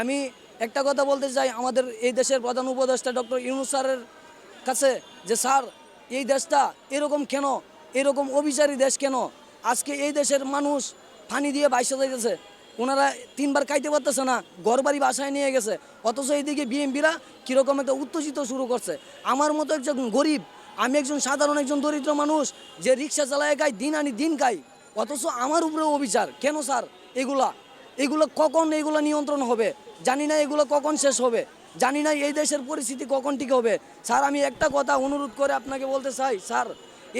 আমি একটা কথা বলতে চাই আমাদের এই দেশের প্রধান উপদেষ্টা ডক্টর ইউনুস স্যারের কাছে যে, স্যার, এই দেশটা এরকম কেন? এরকম অবিচারী দেশ কেন? আজকে এই দেশের মানুষ পানি দিয়ে বাইসে যাইতেছে। ওনারা তিনবার খাইতে পারতেছে না ঘর বাড়ি বাসায় নিয়ে গেছে। অথচ এইদিকে বিএমপিরা কীরকম একটা উত্তেজিত শুরু করছে। আমার মতো একজন গরিব, আমি একজন সাধারণ, একজন দরিদ্র মানুষ যে রিক্সা চালায় খাই দিন আনি দিন খাই অথচ আমার উপরে অবিচার। কেন স্যার? এগুলা, এগুলো কখন এগুলো নিয়ন্ত্রণ হবে? জানি না এগুলো কখন শেষ হবে। জানি না এই দেশের পরিস্থিতি কখন ঠিক হবে। স্যার, আমি একটা কথা অনুরোধ করে আপনাকে বলতে চাই, স্যার।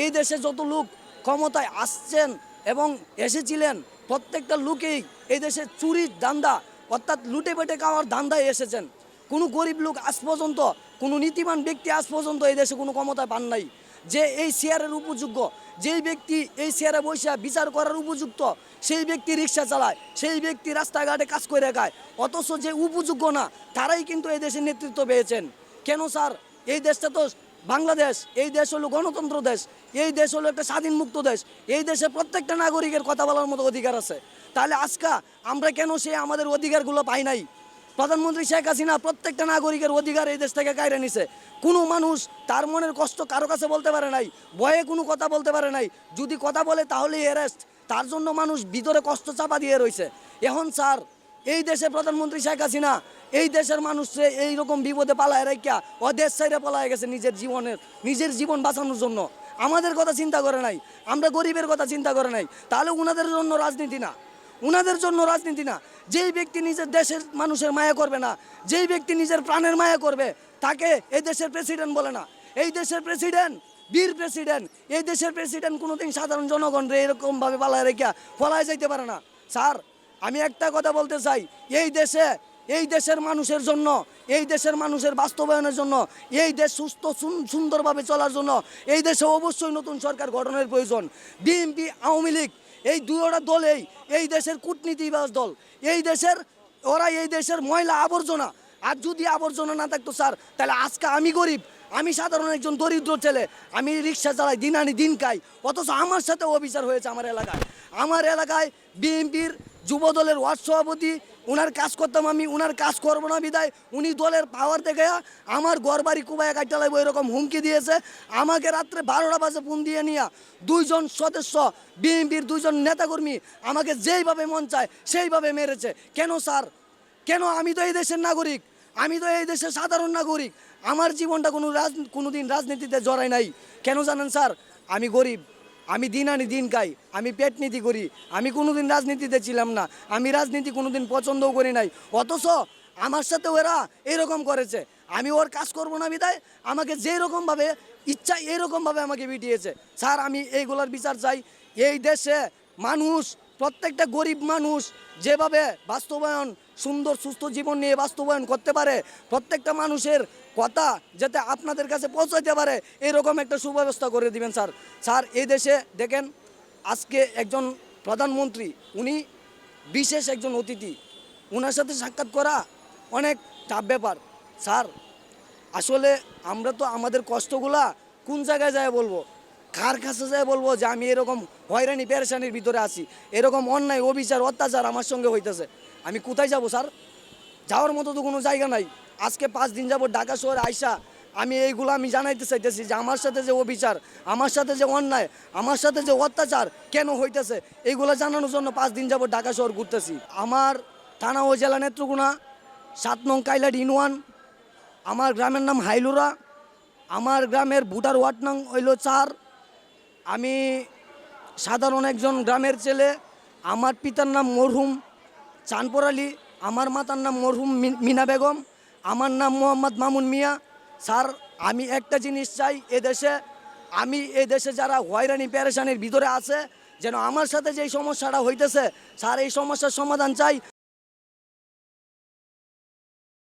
এই দেশে যত লোক ক্ষমতায় আসছেন এবং এসেছিলেন, প্রত্যেকটা লোকেই এই দেশে চুরির দান্দা অর্থাৎ লুটে পেটে খাওয়ার দান্দায় এসেছেন। কোনো গরিব লোক আজ পর্যন্ত কোনো নীতিমান ব্যক্তি আজ পর্যন্ত এই দেশে কোনো ক্ষমতায় পান নাই। যে এই শেয়ারের উপযোগ্য যেই ব্যক্তি এই শেয়ারে বসে বিচার করার উপযুক্ত, সেই ব্যক্তি রিক্সা চালায়, সেই ব্যক্তি রাস্তাঘাটে কাজ করে খায়, অথচ যে উপযোগ্য না, তারাই কিন্তু এই দেশের নেতৃত্ব পেয়েছেন। কেন স্যার? এই দেশটা তো বাংলাদেশ, এই দেশ হলো গণতন্ত্র দেশ, এই দেশ হলো একটা স্বাধীন মুক্ত দেশ, এই দেশে প্রত্যেকটা নাগরিকের কথা বলার মতো অধিকার আছে। তাহলে আজকা আমরা কেন সে আমাদের অধিকারগুলো পাই নাই? প্রধানমন্ত্রী শেখ হাসিনা প্রত্যেকটা নাগরিকের অধিকার এই দেশ থেকে কায়রে নিছে। কোনো মানুষ তার মনের কষ্ট কারও কাছে বলতে পারে নাই, ভয়ে কোনো কথা বলতে পারে নাই। যদি কথা বলে তাহলেই অ্যারেস্ট তার জন্য মানুষ ভিতরে কষ্ট চাপা দিয়ে রয়েছে এখন স্যার, এই দেশে প্রধানমন্ত্রী শেখ হাসিনা, এই দেশের মানুষে এইরকম বিপদে পালায় রাখিয়া ও দেশ সাইডে পালায় গেছে নিজের জীবনের, নিজের জীবন বাঁচানোর জন্য। আমাদের কথা চিন্তা করে নাই, আমরা গরিবের কথা চিন্তা করে নাই। তাহলে উনাদের জন্য রাজনীতি না। উনাদের জন্য রাজনীতি না। যেই ব্যক্তি নিজের দেশের মানুষের মায়া করবে না, যেই ব্যক্তি নিজের প্রাণের মায়া করবে, তাকে এই দেশের প্রেসিডেন্ট বলে না। এই দেশের প্রেসিডেন্ট বীর প্রেসিডেন্ট এই দেশের প্রেসিডেন্ট কোনোদিন সাধারণ জনগণরে এরকমভাবে পালায় রেখে পলায় যাইতে পারে না। স্যার, আমি একটা কথা বলতে চাই, এই দেশে, এই দেশের মানুষের জন্য, এই দেশের মানুষের বাস্তবায়নের জন্য, এই দেশ সুস্থ, সুন- সুন্দরভাবে চলার জন্য, এই দেশে অবশ্যই নতুন সরকার গঠনের প্রয়োজন। বিএনপি, আওয়ামী লীগ এই দুয়োটা দল এই। এই দেশের কূটনীতিবাজ দল। এই দেশের, ওরা এই দেশের ময়লা আবর্জনা। আর যদি আবর্জনা না থাকতো, স্যার, তাহলে আজকে আমি গরিব। আমি সাধারণ একজন দরিদ্র ছেলে। আমি রিক্সা চালাই, দিন আনি, দিন খাই। অথচ আমার সাথে অবিচার হয়েছে আমার এলাকায়। আমার এলাকায় বিএনপির যুব দলের ওয়ার্ড সভাপতি, উনার কাজ করতাম আমি, উনার কাজ করব না বিদায়। উনি দলের পাওয়ার দেখে আমার ঘর বাড়ি কুবায় কাটতে এরকম হুমকি দিয়েছে। আমাকে রাত্রে বারোটা বাজে ফোন দিয়ে নিয়ে দুইজন সদস্য, বিএনপির দুইজন নেতাকর্মী আমাকে যেইভাবে মন চায় সেইভাবে মেরেছে। কেন স্যার? কেন আমি তো এই দেশের নাগরিক? আমি তো এই দেশের সাধারণ নাগরিক। আমার জীবনটা কোনো রাজ কোনো দিন রাজনীতিতে জড়াই নাই। কেন জানেন স্যার? আমি গরিব। আমি দিন আনি দিন খাই, আমি পেট নীতি করি, আমি কোনোদিন রাজনীতিতে ছিলাম না, আমি রাজনীতি কোনোদিন পছন্দও করি নাই, অথচ আমার সাথে ওরা এরকম করেছে। আমি ওর কাজ করব না বিদায় আমাকে যেই রকমভাবে ইচ্ছা এরকমভাবে আমাকে বিটিয়েছে স্যার, আমি এইগুলোর বিচার চাই। এই দেশে মানুষ, প্রত্যেকটা গরিব মানুষ যেভাবে বাস্তবায়ন, সুন্দর, সুস্থ জীবন নিয়ে বাস্তবায়ন করতে পারে, প্রত্যেকটা মানুষের কথা যাতে আপনাদের কাছে পৌঁছাইতে পারে, এরকম একটা সুব্যবস্থা করে দিবেন, স্যার। স্যার, এই দেশে দেখেন, আজকে একজন প্রধানমন্ত্রী, উনি বিশেষ একজন অতিথি ওনার সাথে সাক্ষাৎ করা অনেক টাফ ব্যাপার। স্যার, আসলে আমরা তো আমাদের কষ্টগুলা কোন জায়গায় যায় বলব? কার কাছে যায় বলব যে আমি এরকম হয়রানি, পেরেশানির ভিতরে আছি? এরকম অন্যায়, অবিচার, অত্যাচার আমার সঙ্গে হইতেছে। আমি কোথায় যাব, স্যার? যাওয়ার মতো তো কোনো জায়গা নাই। আজকে পাঁচ দিন যাব ঢাকা শহরে আইসা আমি এইগুলো আমি জানাইতে চাইতেছি যে আমার সাথে যে অবিচার, আমার সাথে যে অন্যায়, আমার সাথে যে অত্যাচার কেন হইতেছে, এইগুলো জানানোর জন্য পাঁচ দিন যাব ঢাকা শহর ঘুরতেছি। আমার থানা ও জেলা নেত্রকোনা, সাত নং কাইলাড ইনওয়ান আমার গ্রামের নাম হাইলুরা, আমার গ্রামের ভোটার ওয়ার্ড নং হইল চার। আমি সাধারণ একজন গ্রামের ছেলে, আমার পিতার নাম মরহুম চানপর আলী, আমার মাতার নাম মরহুম মিনা বেগম আমার নাম মোহাম্মদ মামুন মিয়া। স্যার, আমি একটা জিনিস চাই এদেশে আমি এ দেশে যারা হয়রানি প্যারেশানির ভিতরে আছে, যেন আমার সাথে যে সমস্যাটা হইতেছে, স্যার, এই সমস্যার সমাধান চাই।